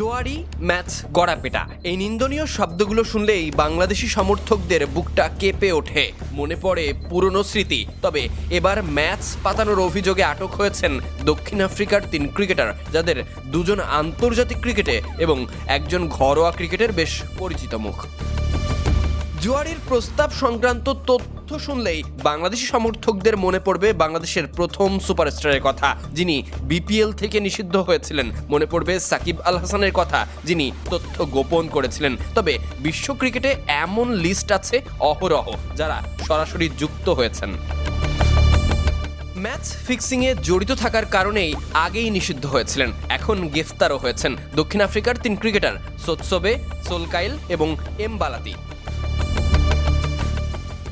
Zuari match গড়াপেটা। এই নিন্দনীয় শব্দগুলো শুনলেই বাংলাদেশি সমর্থকদের বুকটা কেঁপে ওঠে। মনে পড়ে পুরনো স্মৃতি। তবে এবার ম্যাচ পাতানোর অভিযোগে আটক হয়েছেন দক্ষিণ আফ্রিকার তিন ক্রিকেটার, যাদের দুজন আন্তর্জাতিক ক্রিকেটে এবং একজন ঘরোয়া ক্রিকেটের বেশ পরিচিত মুখ। জুয়ারির প্রস্তাব সংক্রান্ত তথ্য শুনলেই বাংলাদেশি সমর্থকদের মনে পড়বে বাংলাদেশের প্রথম সুপারস্টারের কথা, যিনি বিপিএল থেকে নিষিদ্ধ হয়েছিলেন। মনে পড়বে সাকিব আল হাসানের কথা, যিনি তথ্য গোপন করেছিলেন। তবে বিশ্ব ক্রিকেটে এমন লিস্ট আছে অহরহ, যারা সরাসরি যুক্ত হয়েছেন। ম্যাচ ফিক্সিংয়ে জড়িত থাকার কারণেই আগেই নিষিদ্ধ হয়েছিলেন। এখন গ্রেফতারও হয়েছেন। দক্ষিণ আফ্রিকার তিন ক্রিকেটার, সোৎসবে, সোলকাইল এবং এমবালাতি।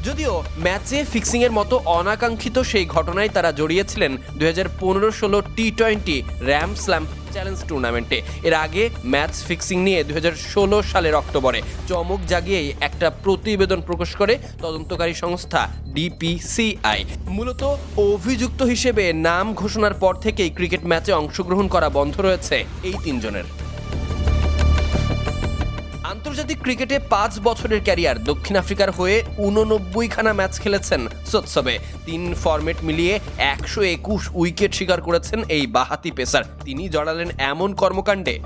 যদিও ম্যাচে ফিক্সিংয়ের মতো অনাকাঙ্ক্ষিত সেই ঘটনায় তারা জড়িয়েছিলেন দুই হাজার পনেরো ষোলো T twenty Ram Slam challenge টুর্নামেন্টে। এর আগে ম্যাচ ফিক্সিং নিয়ে দুই সালের অক্টোবরে চমক জাগিয়েই একটা প্রতিবেদন প্রকাশ করে তদন্তকারী সংস্থা ডিপিসিআই মূলত অভিযুক্ত হিসেবে নাম ঘোষণার পর থেকেই ক্রিকেট ম্যাচে অংশগ্রহণ করা বন্ধ রয়েছে এই তিনজনের। আন্তর্জাতিক ক্রিকেটে পাঁচ বছরের ক্যারিয়ার দক্ষিণ আফ্রিকার হয়ে উননব্বই খানা ম্যাচ খেলেছেন সোৎসবে। তিন ফরম্যাট মিলিয়ে একশো একুশ উইকেট শিকার করেছেন এই বাহাতি পেসার। তিনি জড়ালেন এমন কর্মকাণ্ডে।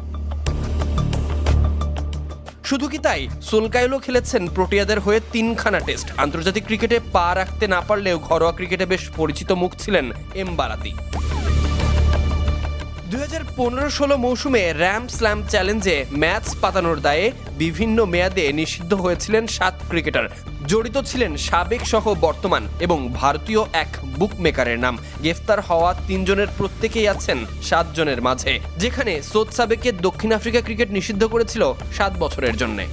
শুধু কি তাই? সোলকাইলও খেলেছেন প্রোটিয়াদের হয়ে তিনখানা টেস্ট। আন্তর্জাতিক ক্রিকেটে পা রাখতে না পারলেও ঘরোয়া ক্রিকেটে বেশ পরিচিত মুখ ছিলেন এমবালাতি দুই হাজার পনেরো ষোলো মৌসুমে র্যাম স্ল্যাম চ্যালেঞ্জে ম্যাচ পাতানোর দায়ে বিভিন্ন মেয়াদে নিষিদ্ধ হয়েছিলেন সাত ক্রিকেটার। জড়িত ছিলেন সাবেক সহ বর্তমান এবং ভারতীয় এক বুকমেকারের নাম। গ্রেফতার হওয়া তিনজনের প্রত্যেকেই আছেন সাতজনের মাঝে, যেখানে সোদ সাবেককে দক্ষিণ আফ্রিকা ক্রিকেট নিষিদ্ধ করেছিল সাত বছরের জন্যে।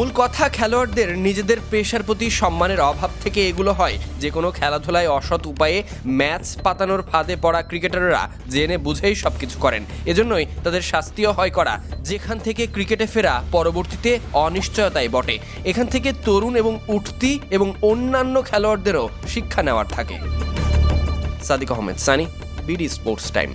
মূল কথা, খেলোয়াড়দের নিজেদের পেশার প্রতি সম্মানের অভাব থেকে এগুলো হয়। যে কোনো খেলাধুলায় অসৎ উপায়ে ম্যাচ পাতানোর ফাঁদে পড়া ক্রিকেটাররা জেনে বুঝেই সবকিছু করেন। এজন্যই তাদের শাস্তিও হয় করা। যেখান থেকে ক্রিকেটে ফেরা পরবর্তীতে অনিশ্চয়তায় বটে। এখান থেকে তরুণ এবং উঠতি এবং অন্যান্য খেলোয়াড়দেরও শিক্ষা নেওয়ার থাকে। Sadiq Ahmed, Sunny, BD sports time.